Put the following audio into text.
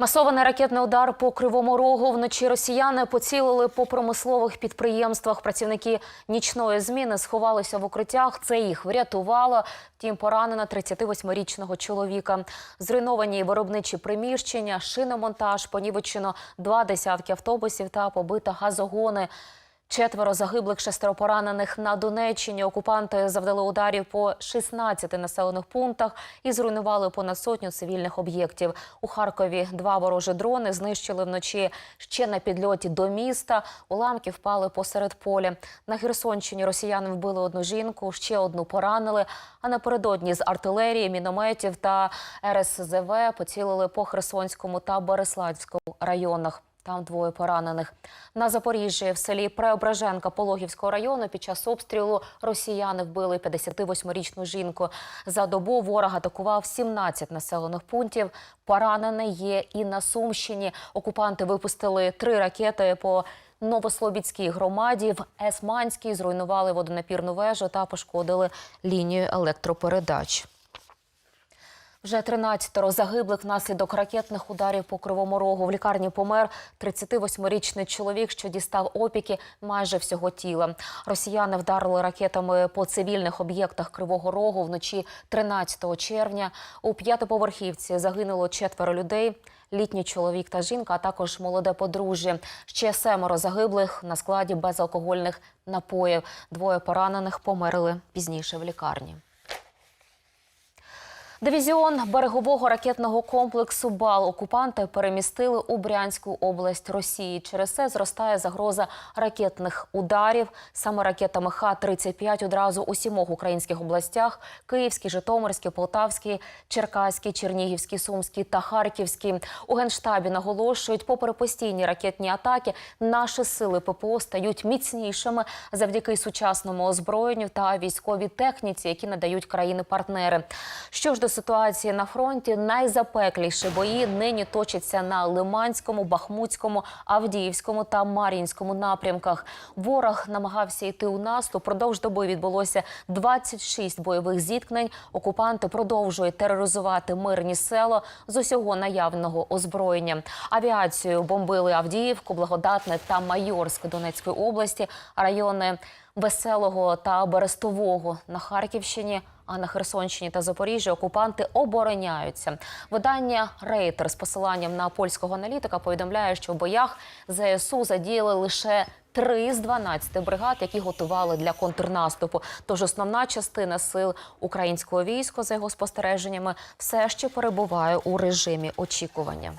Масований ракетний удар по кривому рогу вночі росіяни поцілили по промислових підприємствах. Працівники нічної зміни сховалися в укриттях. Це їх врятувало. Втім, поранена 38-річного чоловіка. Зруйновані виробничі приміщення, шиномонтаж, понівечено два десятки автобусів та побита газогони. Четверо загиблих, шестеро поранених на Донеччині. Окупанти завдали ударів по 16 населених пунктах і зруйнували понад сотню цивільних об'єктів. У Харкові два ворожі дрони знищили вночі ще на підльоті до міста. Уламки впали посеред поля. На Херсонщині росіяни вбили одну жінку, ще одну поранили. А напередодні з артилерії, мінометів та РСЗВ поцілили по Херсонському та Береславському районах. Там двоє поранених. На Запоріжжі в селі Преображенка Пологівського району під час обстрілу росіяни вбили 58-річну жінку. За добу ворог атакував 17 населених пунктів. Поранений є і на Сумщині. Окупанти випустили три ракети по Новослобідській громаді. В Есманській зруйнували водонапірну вежу та пошкодили лінію електропередач. Вже 13 загиблих внаслідок ракетних ударів по Кривому Рогу. В лікарні помер 38-річний чоловік, що дістав опіки майже всього тіла. Росіяни вдарили ракетами по цивільних об'єктах Кривого Рогу вночі 13 червня. У п'ятиповерхівці загинуло четверо людей. Літній чоловік та жінка, а також молоде подружжя. Ще семеро загиблих на складі безалкогольних напоїв. Двоє поранених померли пізніше в лікарні. Дивізіон берегового ракетного комплексу БАЛ окупанти перемістили у Брянську область Росії. Через це зростає загроза ракетних ударів. Саме ракетами Х-35 одразу у сімох українських областях: Київській, Житомирській, Полтавській, Черкаській, Чернігівській, Сумській та Харківській. У генштабі наголошують, попри постійні ракетні атаки, наші сили ППО стають міцнішими завдяки сучасному озброєнню та військовій техніці, які надають країни-партнери. Що ж до ситуації на фронті, найзапекліші бої нині точаться на Лиманському, Бахмутському, Авдіївському та Мар'їнському напрямках. Ворог намагався йти у наступ. Продовж доби відбулося 26 бойових зіткнень. Окупанти продовжують тероризувати мирні села з усього наявного озброєння. Авіацію бомбили Авдіївку, Благодатне та Майорськ Донецької області, райони Веселого та Берестового на Харківщині. А на Херсонщині та Запоріжжі окупанти обороняються. Видання Рейтер з посиланням на польського аналітика повідомляє, що в боях ЗСУ задіяли лише три з 12 бригад, які готували для контрнаступу. Тож основна частина сил українського війська, за його спостереженнями, все ще перебуває у режимі очікування.